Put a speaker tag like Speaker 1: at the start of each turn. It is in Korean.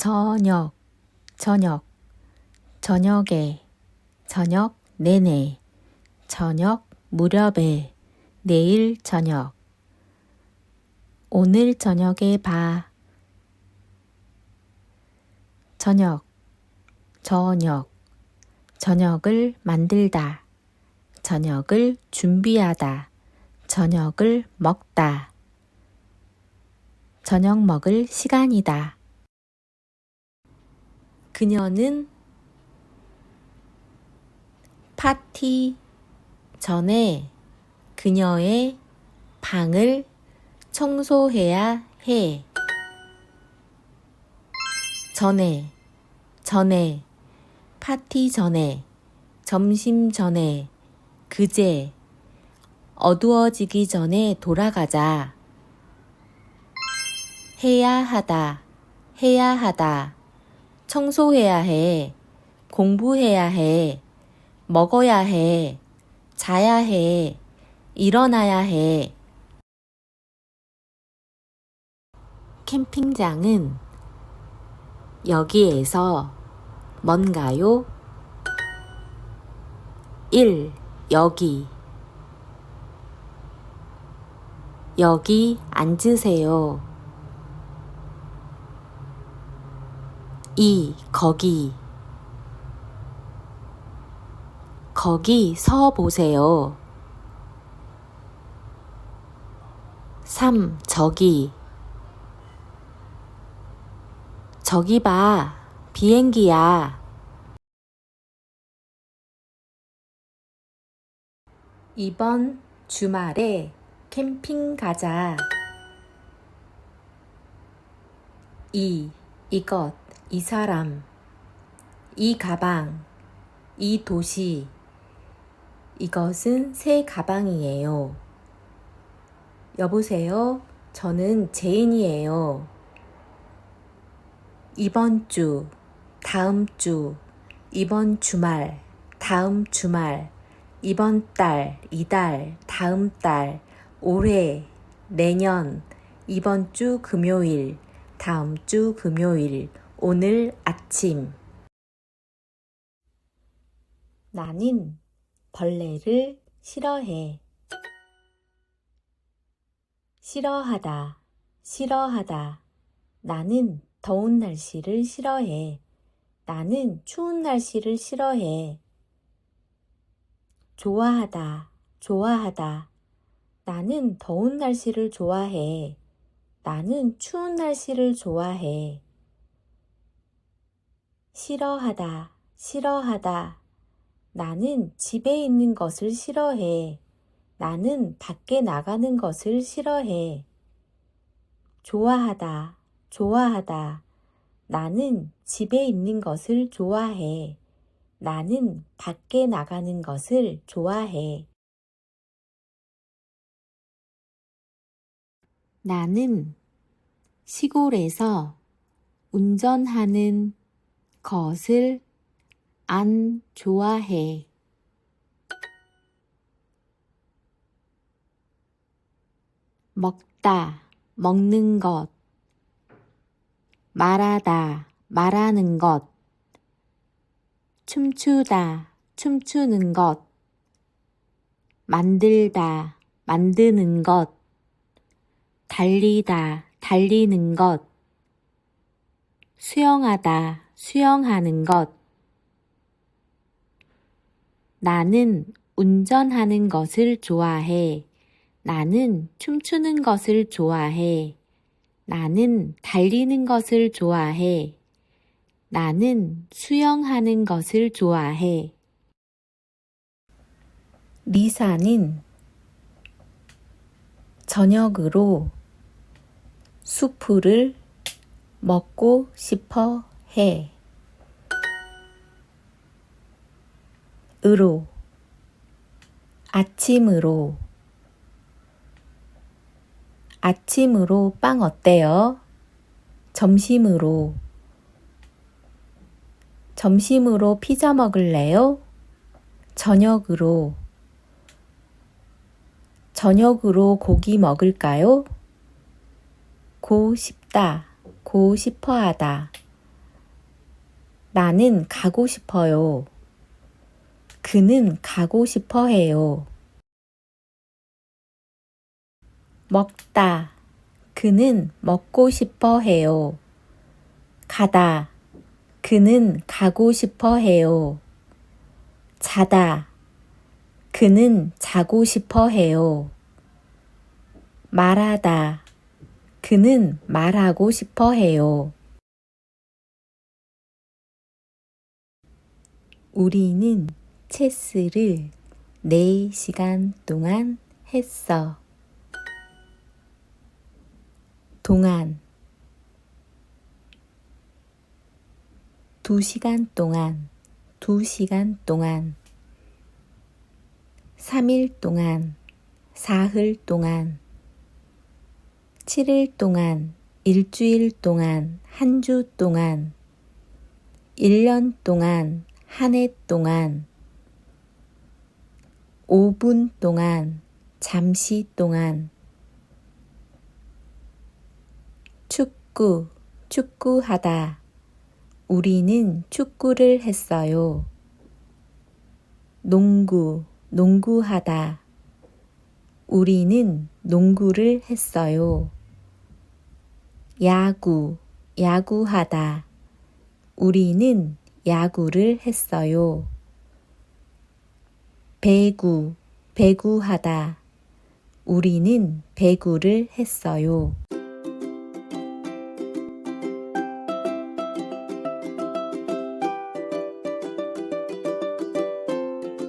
Speaker 1: 저녁, 저녁, 저녁에, 저녁 내내, 저녁 무렵에, 내일 저녁. 오늘 저녁에 봐. 저녁, 저녁, 저녁을 만들다, 저녁을 준비하다, 저녁을 먹다. 저녁 먹을 시간이다. 그녀는 파티 전에 그녀의 방을 청소해야 해. 전에, 전에, 파티 전에, 점심 전에, 그제, 어두워지기 전에 돌아가자. 해야 하다, 해야 하다. 청소해야 해. 공부해야 해. 먹어야 해. 자야 해. 일어나야 해. 캠핑장은 여기에서 뭔가요? 1. 여기 여기 앉으세요. 2. 거기 거기 서 보세요. 3. 저기 저기 봐. 비행기야. 이번 주말에 캠핑 가자. 2. 이것, 이 사람, 이 가방, 이 도시. 이것은 새 가방이에요. 여보세요? 저는 제인이에요. 이번 주, 다음 주, 이번 주말, 다음 주말, 이번 달, 이달, 다음 달, 올해, 내년, 이번 주 금요일, 다음 주 금요일, 오늘 아침. 나는 벌레를 싫어해. 싫어하다, 싫어하다. 나는 더운 날씨를 싫어해. 나는 추운 날씨를 싫어해. 좋아하다, 좋아하다. 나는 더운 날씨를 좋아해. 나는 추운 날씨를 좋아해. 싫어하다, 싫어하다. 나는 집에 있는 것을 싫어해. 나는 밖에 나가는 것을 싫어해. 좋아하다, 좋아하다. 나는 집에 있는 것을 좋아해. 나는 밖에 나가는 것을 좋아해. 나는 시골에서 운전하는 것을 안 좋아해. 먹다, 먹는 것. 말하다, 말하는 것. 춤추다, 춤추는 것. 만들다, 만드는 것. 달리다, 달리는 것. 수영하다, 수영하는 것. 나는 운전하는 것을 좋아해. 나는 춤추는 것을 좋아해. 나는 달리는 것을 좋아해. 나는 수영하는 것을 좋아해. 리사는 저녁으로 수프를 먹고 싶어 해. 으로 아침으로 아침으로 빵 어때요? 점심으로 점심으로 피자 먹을래요? 저녁으로 저녁으로 고기 먹을까요? 고 싶다, 고 싶어 하다. 나는 가고 싶어요. 그는 가고 싶어 해요. 먹다. 그는 먹고 싶어 해요. 가다. 그는 가고 싶어 해요. 자다. 그는 자고 싶어 해요. 말하다. 그는 말하고 싶어 해요. 우리는 체스를 4시간 동안 했어. 동안. 2시간 동안. 2시간 동안. 3일 동안. 사흘 동안. 7일 동안. 일주일 동안. 한 주 동안. 1년 동안 한 해 동안 5분 동안 잠시 동안 축구 축구하다 우리는 축구를 했어요. 농구 농구하다 우리는 농구를 했어요. 야구 야구하다 우리는 야구를 했어요. 배구 배구하다 우리는 배구를 했어요.